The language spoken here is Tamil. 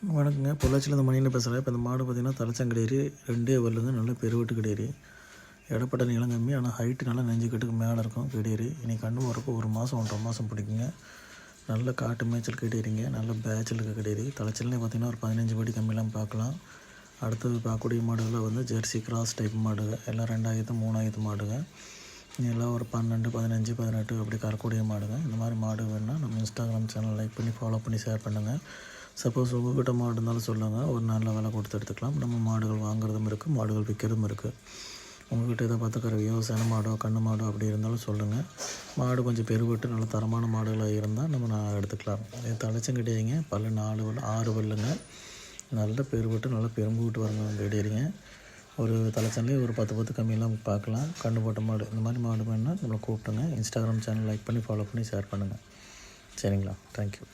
வணக்கங்க. பொள்ளாச்சியில் இந்த மணின்னு பேசுகிறேன் இப்போ இந்த மாடு பார்த்திங்கன்னா தலைச்சங்கடேரி ரெண்டே வரலுங்க நல்ல பெருவெட்டு கிடையாது இடப்பட்ட நிலம் கம்மி ஆனால் ஹைட்டு நல்லா நெஞ்சு கட்டுக்கு மேலே இருக்கும் கிடையாது இன்றைக்கி கண்ணு வரப்போ ஒரு மாதம் ஒன்றரை மாதம் பிடிக்குங்க. நல்ல காட்டு மேய்ச்சல் கிடையாதுங்க நல்ல பேச்சல் இருக்க கிடையாது தலைச்சல்னே பார்த்திங்கன்னா ஒரு பதினஞ்சு படி கம்மியெல்லாம் பார்க்கலாம் அடுத்தது பார்க்கக்கூடிய மாடுகளில் வந்து ஜெர்சி கிராஸ் டைப் மாடுங்க எல்லாம் ரெண்டாயிரத்து மூணாயிரத்து மாடுங்க எல்லாம் ஒரு பன்னெண்டு பதினஞ்சு பதினெட்டு அப்படி கறக்கூடிய மாடுங்க இந்த மாதிரி மாடு வேணுன்னா நம்ம இன்ஸ்டாகிராம் சேனல் லைக் பண்ணி ஃபாலோ பண்ணி ஷேர் பண்ணுங்கள் சப்போஸ் உங்கள்கிட்ட மாடு இருந்தாலும் சொல்லுங்கள் ஒரு நல்ல விலை கொடுத்து எடுத்துக்கலாம். நம்ம மாடுகள் வாங்குறதும் இருக்குது மாடுகள் விற்கிறதும் இருக்குது உங்கள்கிட்ட எதை பார்த்து கறவையோ சென மாடோ கண்ணு மாடோ அப்படி இருந்தாலும் சொல்லுங்கள் மாடு கொஞ்சம் பெருவிட்டு நல்ல தரமான மாடுகளாக இருந்தால் நம்ம நான் எடுத்துக்கலாம். தலைச்சும் கிடையாதுங்க பல்லு நாலு பல்லு ஆறு பல்லுங்க நல்ல பெருவிட்டு நல்லா பெரும்பு விட்டு வரணும் கிடையாதுங்க ஒரு தலைச்சன்லேயே ஒரு பத்து பத்து கம்மியெல்லாம் பார்க்கலாம். கண்ணு போட்ட மாடு இந்த மாதிரி மாடு வேணுன்னா நம்மளை கூப்பிட்டுங்க. இன்ஸ்டாகிராம் சேனல் லைக் பண்ணி ஃபாலோ பண்ணி ஷேர் பண்ணுங்கள் சரிங்களா? Thank you